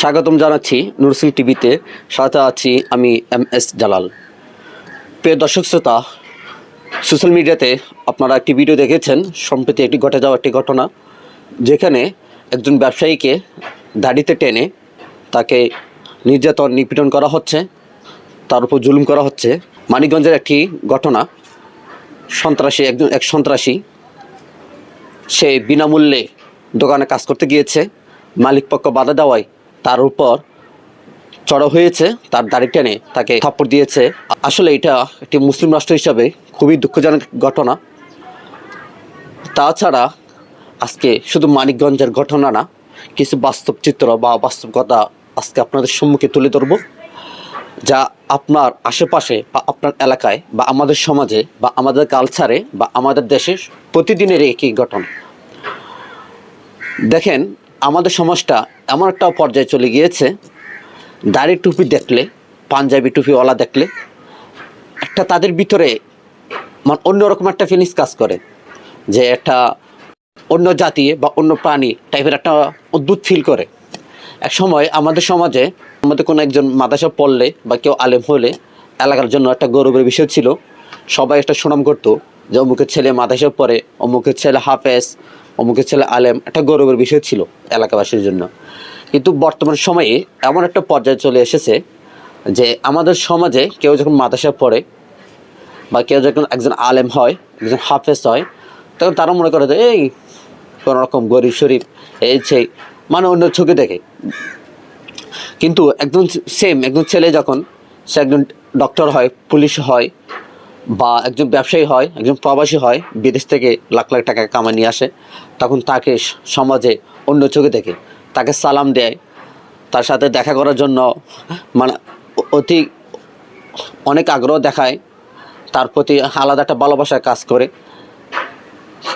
স্বাগতম জানাচ্ছি নুরসিং টিভিতে। সাথে আছি আমি এম এস জালাল। প্রিয় দর্শক শ্রোতা, সোশ্যাল মিডিয়াতে আপনারা একটি ভিডিও দেখেছেন, সম্প্রতি একটি ঘটে যাওয়া একটি ঘটনা, যেখানে একজন ব্যবসায়ীকে দাড়িতে টেনে তাকে নির্যাতন, নিপীড়ন করা হচ্ছে, তার উপর জুলুম করা হচ্ছে। মানিকগঞ্জের একটি ঘটনা, সন্ত্রাসী একজন, এক সন্ত্রাসী, সে বিনামূল্যে দোকানে কাজ করতে গিয়েছে মালিক পক্ষ বাধা দেওয়ায় তার উপর চড়া হয়েছে, তার দাড়ি টেনে তাকে থাপ্পড় দিয়েছে। আসলে এটা একটি মুসলিম রাষ্ট্র হিসাবে খুবই দুঃখজনক ঘটনা। তাছাড়া আজকে শুধু মানিকগঞ্জের ঘটনা না, কিছু বাস্তব চিত্র বা বাস্তব কথা আজকে আপনাদের সম্মুখে তুলে ধরবো, যা আপনার আশেপাশে বা আপনার এলাকায় বা আমাদের সমাজে বা আমাদের কালচারে বা আমাদের দেশে প্রতিদিনের একই ঘটনা। দেখেন আমাদের সমাজটা এমন একটা পর্যায়ে চলে গিয়েছে, দাড়ি টুপি দেখলে, পাঞ্জাবি টুপিওয়ালা দেখলে, একটা তাদের ভিতরে মানে অন্যরকম একটা ফিলিংস কাজ করে, যে একটা অন্য জাতি বা অন্য প্রাণী টাইপের একটা অদ্ভুত ফিল করে। এক সময় আমাদের সমাজে আমাদের কোনো একজন মাদ্রাসা পড়লে বা কেউ আলেম হলে এলাকার জন্য একটা গৌরবের বিষয় ছিল, সবাই একটা সুনাম করতো যে অমুকের ছেলে মাদ্রাসা পড়ে, অমুকের ছেলে হাফেজ, অমুকের ছেলে আলেম, একটা গৌরবের বিষয় ছিল এলাকাবাসীর জন্য। কিন্তু বর্তমান সময়ে এমন একটা পর্যায়ে চলে এসেছে যে আমাদের সমাজে কেউ যখন মাদ্রাসা পড়ে বা কেউ যখন একজন আলেম হয়, একজন হাফেজ হয়, তখন তারা মনে করে যে, এই কোনো রকম গরিব শরীফ, এই সেই মানে অন্য চোখে দেখে। কিন্তু একজন সেম একজন ছেলে যখন, সে একজন ডক্টর হয় পুলিশ হয় বা একজন ব্যবসায়ী হয়, একজন প্রবাসী হয়, বিদেশ থেকে লাখ লাখ টাকা কামাই নিয়ে আসে, তখন তাকে সমাজে অন্য চোখে দেখে। তাকে সালাম দেয়। তার সাথে দেখা করার জন্য মানে অতি অনেক আগ্রহ দেখায়। তার প্রতি আলাদা একটা ভালোবাসা কাজ করে।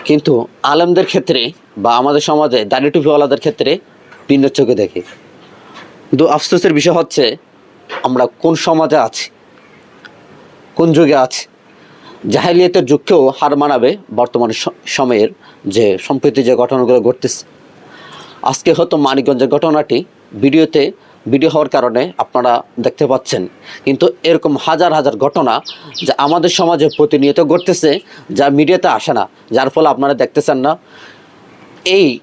কিন্তু আলেমদের ক্ষেত্রে বা আমাদের সমাজে দাড়ি টুপিওয়ালাদের ক্ষেত্রে ভিন্ন চোখে দেখে। কিন্তু আফসোসের বিষয় হচ্ছে, আমরা কোন সমাজে আছি? কোন যুগে আছি? জাহেলিয়াতের যুগকেও হার মানাবে বর্তমান সময়ের যে সম্প্রতি যে ঘটনাগুলো ঘটতেছে। আজকে হয়তো মানিকগঞ্জের ঘটনাটি ভিডিওতে ভিডিও হওয়ার কারণে আপনারা দেখতে পাচ্ছেন। কিন্তু এরকম হাজার হাজার ঘটনা যা আমাদের সমাজে প্রতিনিয়ত ঘটতেছে, যা মিডিয়াতে আসে না, যার ফলে আপনারা দেখতেছেন না। এই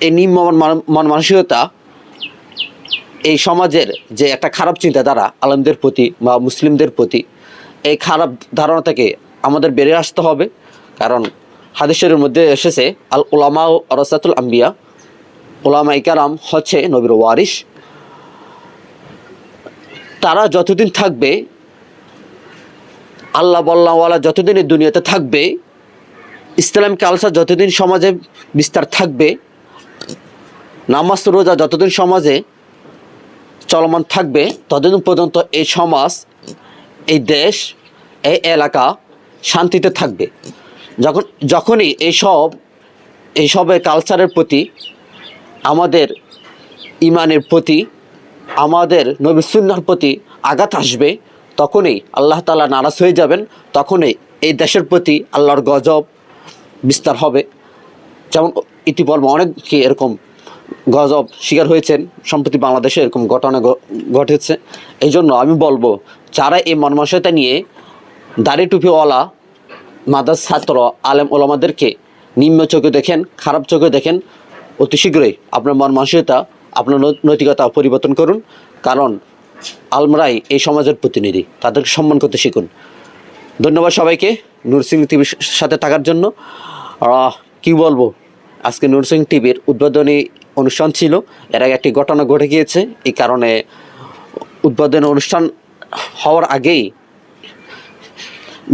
এই নিম্ন মন- মন মানসিকতা, এই সমাজের যে একটা খারাপ চিন্তা চিন্তাধারা আলমদের প্রতি বা মুসলিমদের প্রতি এই খারাপ ধারণা থেকে আমাদের বেরিয়ে আসতে হবে। কারণ হাদিসের মধ্যে এসেছে, আল ওলামা ও রসাতুল আম্বিয়া ওলামা ইকারাম হচ্ছে নবীর ওয়ারিস তারা যতদিন থাকবে, আল্লাহ বল্লাওয়ালা যতদিন এই দুনিয়াতে থাকবে, ইসলাম কালচার যতদিন সমাজে বিস্তার থাকবে, নামাজ রোজা যতদিন সমাজে চলমান থাকবে, ততদিন পর্যন্ত এই সমাজ এই দেশ, এই এলাকা শান্তিতে থাকবে। যখন, যখনই এইসব এইসবের কালচারের প্রতি, আমাদের ইমানের প্রতি, আমাদের নবী সুন্নার প্রতি আঘাত আসবে, তখনই আল্লাহ তালা নারাজ হয়ে যাবেন, তখনই এই দেশের প্রতি আল্লাহর গজব বিস্তার হবে। যেমন ইতিপূর্বে অনেকে এরকম গজব শিকার হয়েছেন সম্প্রতি বাংলাদেশে এরকম ঘটনা ঘটেছে। এই জন্য আমি বলব, যারা এই মর্মাশয়তা নিয়ে দাড়ি টুপিওয়ালা মাদার ছাত্র, আলেম ওলামাদেরকে নিম্ন চোখে দেখেন, খারাপ চোখে দেখেন, অতি শীঘ্রই আপনার মানসিকতা আপনার নৈতিকতা পরিবর্তন করুন। কারণ আলমরাই এই সমাজের প্রতিনিধি, তাদেরকে সম্মান করতে শিখুন। ধন্যবাদ সবাইকে নুরসিং টিভির সাথে থাকার জন্য। কি বলব? আজকে নুরসিং টিভির উদ্বোধনী অনুষ্ঠান ছিল। এর আগে একটি ঘটনা ঘটে গিয়েছে। এই কারণে উদ্বোধনী অনুষ্ঠান হওয়ার আগেই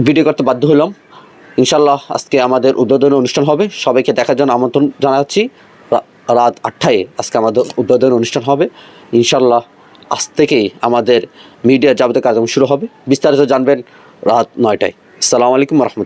ভিডিও করতে বাধ্য হলাম। ইনশাল্লাহ আজকে আমাদের উদ্বোধনী অনুষ্ঠান হবে। সবাইকে দেখার জন্য আমন্ত্রণ জানাচ্ছি। রাত আটটায় আজকে আমাদের উদ্বোধন অনুষ্ঠান হবে। ইনশাল্লাহ আজ থেকেই আমাদের মিডিয়া যাবতীয় কার্যক্রম শুরু হবে। বিস্তারিত জানবেন রাত নয়টায়। আসসালামু আলাইকুম রহমতুল্লাহ।